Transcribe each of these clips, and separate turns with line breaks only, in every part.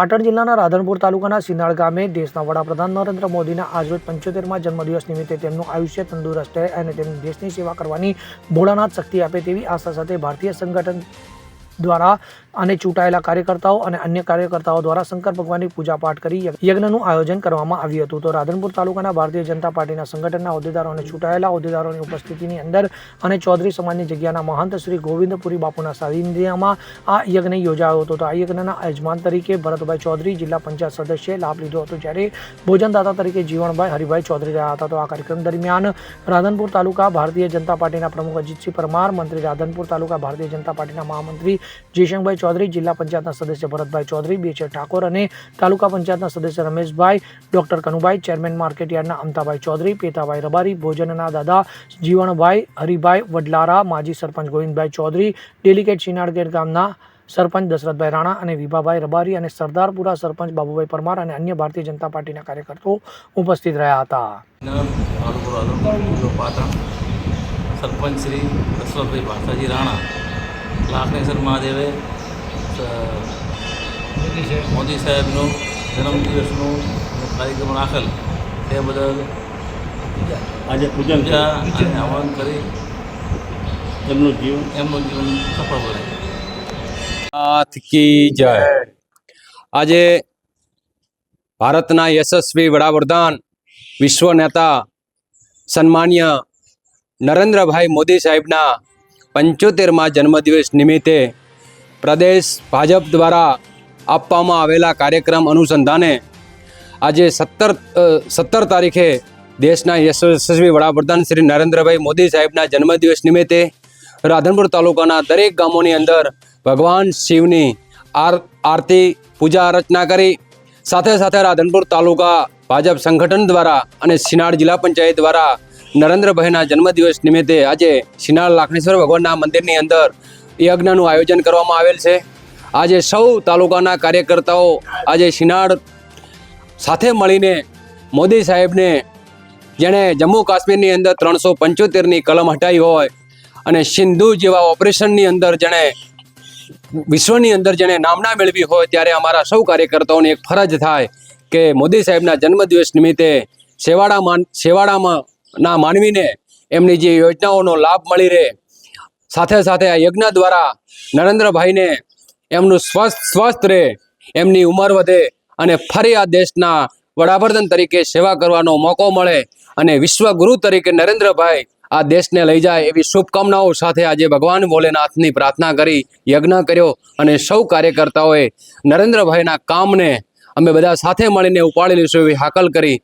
પાટણ જિલ્લાના રાધનપુર તાલુકાના સિનાળ ગામે દેશના વડાપ્રધાન નરેન્દ્ર મોદીના આજરોજ પંચોતેરમાં જન્મદિવસ નિમિત્તે તેમનું આયુષ્ય તંદુરસ્ત રહે અને તેમની દેશની સેવા કરવાની ભોળાનાથ શક્તિ આપે તેવી આશા સાથે ભારતીય સંગઠન દ્વારા અને ચૂંટાયેલા કાર્યકર્તાઓ અને અન્ય કાર્યકર્તાઓ દ્વારા શંકર ભગવાનની પૂજા પાઠ કરી યજ્ઞનું આયોજન કરવામાં આવ્યું હતું. તો રાધનપુર તાલુકાના ભારતીય જનતા પાર્ટીના સંગઠનના હોદ્દેદારો અને ચૂંટાયેલા હોદ્દેદારોની ઉપસ્થિતિની અંદર અને ચૌધરી સમાજની જગ્યાના મહંત શ્રી ગોવિંદપુરી બાપુના સાનિધ્યમાં આ યજ્ઞ યોજાયો હતો. તો આ યજ્ઞના યજમાન તરીકે ભરતભાઈ ચૌધરી જિલ્લા પંચાયત સદસ્યએ લાભ લીધો હતો. જ્યારે ભોજનદાતા તરીકે જીવણભાઈ હરિભાઈ ચૌધરી રહ્યા હતા. તો આ કાર્યક્રમ દરમિયાન રાધનપુર તાલુકા ભારતીય જનતા પાર્ટીના પ્રમુખ અજીતસિંહ પરમાર, મંત્રી રાધનપુર તાલુકા ભારતીય જનતા પાર્ટીના મહામંત્રી જયશંકભાઈ ચૌધરી, જિલ્લા પંચાયતના સદસ્ય ભરતભાઈ ચૌધરી બેચર ઠાકોર અને તાલુકા પંચાયતના સદસ્ય રમેશભાઈ, ડોક્ટર કનુભાઈ, ચેરમેન માર્કેટયાર્ડના અમતાભાઈ ચૌધરી પેતાભાઈ રબારી, ભોજનના દાદા જીવણભાઈ, હરિભાઈ વડલારા, માજી સરપંચ ગોવિંદભાઈ ચૌધરી ડેલિકેટ શિનાળગેટ ગામના સરપંચ દશરથભાઈ રાણા અને વિભાભાઈ રબારી અને સરદારપુરા સરપંચ બાબુભાઈ પરમાર અને અન્ય ભારતીય જનતા પાર્ટીના કાર્યકર્તાઓ ઉપસ્થિત રહ્યા હતા.
સરપંચ શ્રી દશરથભાઈ ભાષાજી રાણા. લાખનેશ્વર મહાદેવે મોદી સાહેબનો જન્મદિવસનો કાર્યક્રમ રાખેલ. તે બદલ
આજે પૂજન
અને આહવાન કરી
એમનું જીવન.
એમનું જીવન સફળ બને.
કી જય. આજે ભારતના યશસ્વી વડાપ્રધાન વિશ્વ નેતા સન્માન્ય નરેન્દ્રભાઈ મોદી સાહેબના પંચોતેરમાં જન્મદિવસ નિમિત્તે પ્રદેશ ભાજપ દ્વારા આપવામાં આવેલા કાર્યક્રમ અનુસંધાને આજે સત્તર સત્તર તારીખે દેશના યશસ્વી વડાપ્રધાન શ્રી નરેન્દ્રભાઈ મોદી સાહેબના જન્મદિવસ નિમિત્તે રાધનપુર તાલુકાના દરેક ગામોની અંદર ભગવાન શિવની આર, આરતી, પૂજા અર્ચના કરી. સાથે સાથે રાધનપુર તાલુકા ભાજપ સંગઠન દ્વારા અને સિનાડ જિલ્લા પંચાયત દ્વારા નરેન્દ્રભાઈના જન્મદિવસ નિમિત્તે આજે શિનાળ લાખણેશ્વર ભગવાનના મંદિરની અંદર યજ્ઞનું આયોજન કરવામાં આવેલ છે. આજે સૌ તાલુકાના કાર્યકર્તાઓ આજે શિનાળ સાથે મળીને મોદી સાહેબને જેણે જમ્મુ કાશ્મીરની અંદર ત્રણસો પંચોતેરની કલમ હટાવી હોય અને સિંધુ જેવા ઓપરેશનની અંદર જેણે વિશ્વની અંદર જેણે નામના મેળવી હોય ત્યારે અમારા સૌ કાર્યકર્તાઓની એક ફરજ થાય કે મોદી સાહેબના જન્મદિવસ નિમિત્તે શેવાડામાં શેવાડામાં ના માનવીને એમની જે યોજનાઓનો લાભ મળી રહે. સાથે સાથે આ યજ્ઞ દ્વારા નરેન્દ્રભાઈને એમનું સ્વસ્થ સ્વસ્થ રહે, એમની ઉંમર વધે અને ફરી આ દેશના વડાપ્રધાન તરીકે સેવા કરવાનો મોકો મળે અને વિશ્વગુરુ તરીકે નરેન્દ્રભાઈ આ દેશને લઈ જાય એવી શુભકામનાઓ સાથે આજે ભગવાન ભોલેનાથની પ્રાર્થના કરી, યજ્ઞ કર્યો અને સૌ કાર્યકર્તાઓએ નરેન્દ્રભાઈના કામને અમે બધા સાથે મળીને ઉપાડી લઈશું એવી હાકલ કરી.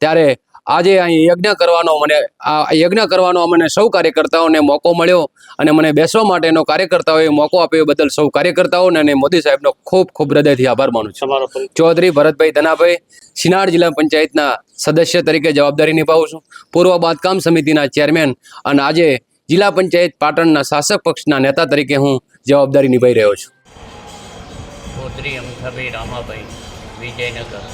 ત્યારે આજે અહીં યજ્ઞ કરવાનો મને આ યજ્ઞ કરવાનો મને સૌ કાર્યકર્તાઓને મોકો મળ્યો અને મને બેસવા માટેનો કાર્યકર્તાઓએ મોકો આપ્યો બદલ સૌ કાર્યકર્તાઓને અને મોદી સાહેબનો ખૂબ ખૂબ હૃદયથી આભાર માનું છું. ચૌધરી ભરતભાઈ ધનાભાઈ સિનાડ જિલ્લા પંચાયતના સદસ્ય તરીકે જવાબદારી નિભાવું છું. પૂર્વ બાંધકામ સમિતિના ચેરમેન અને આજે જિલ્લા પંચાયત પાટણના શાસક પક્ષના નેતા તરીકે હું જવાબદારી નિભાવી રહ્યો છું.
ચૌધરી અમથાભાઈ રામાભાઈ વિજયનગર.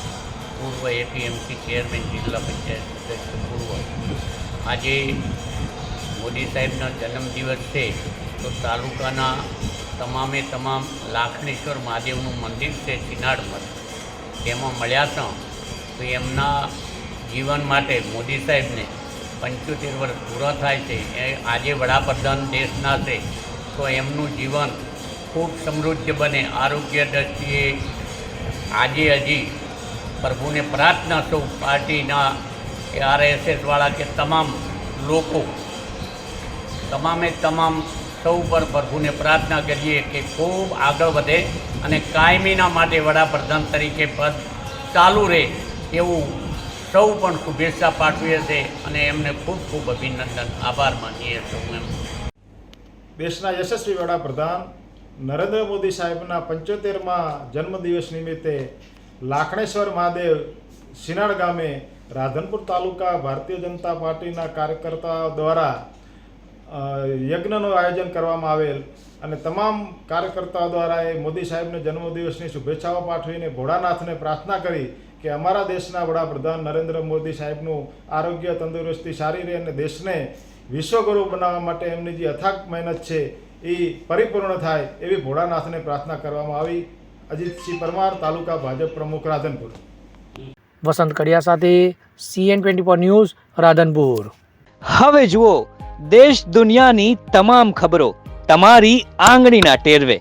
પૂર્વ એપીએમસી ચેરમેન જિલ્લા પંચાયત સદસ્ય પૂર્વ. આજે મોદી સાહેબના જન્મદિવસ છે, તો તાલુકાના તમામે તમામ લાખણેશ્વર મહાદેવનું મંદિર છે ચિનાડમાં. તેમાં મળ્યા હતા, તો એમના જીવન માટે મોદી સાહેબને પંચોતેર વર્ષ પૂરા થાય છે. એ આજે વડાપ્રધાન દેશના છે, તો એમનું જીવન ખૂબ સમૃદ્ધ બને. આરોગ્ય દ્રષ્ટિએ આજે હજી પ્રભુને પ્રાર્થના સૌ પાર્ટીના કે આરએસએસવાળા કે તમામ લોકો, તમામે તમામ સૌ પર પ્રભુને પ્રાર્થના કરીએ કે ખૂબ આગળ વધે અને કાયમીના માટે વડાપ્રધાન તરીકે પદ ચાલુ રહે એવું સૌ પણ શુભેચ્છા પાઠવીએ છે અને એમને ખૂબ ખૂબ અભિનંદન, આભાર માનીએ સૌ એમ.
દેશના યશસ્વી વડાપ્રધાન નરેન્દ્ર મોદી સાહેબના પંચોતેરમાં જન્મદિવસ નિમિત્તે લાખણેશ્વર મહાદેવ સિનાળ ગામે રાધનપુર તાલુકા ભારતીય જનતા પાર્ટીના કાર્યકર્તાઓ દ્વારા યજ્ઞનું આયોજન કરવામાં આવેલ અને તમામ કાર્યકર્તાઓ દ્વારા એ મોદી સાહેબને જન્મદિવસની શુભેચ્છાઓ પાઠવીને ભોળાનાથને પ્રાર્થના કરી કે અમારા દેશના વડાપ્રધાન નરેન્દ્ર મોદી સાહેબનું આરોગ્ય તંદુરસ્તી સારી રહે અને દેશને વિશ્વગુરુ બનાવવા માટે એમની જે અથાગ મહેનત છે એ પરિપૂર્ણ થાય એવી ભોળાનાથને પ્રાર્થના કરવામાં આવી. અજીતસિંહ પરમાર તાલુકા ભાજપ પ્રમુખ રાધનપુર.
વસંત કડિયા સાથે CN twenty four news Radhanpur.
હવે જુઓ દેશ દુનિયાની તમામ ખબરો તમારી આંગળીના ટેરવે.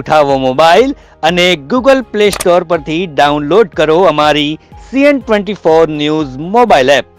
ઉઠાવો મોબાઈલ અને ગૂગલ પ્લે સ્ટોર પરથી ડાઉનલોડ કરો અમારી CN twenty four news mobile app.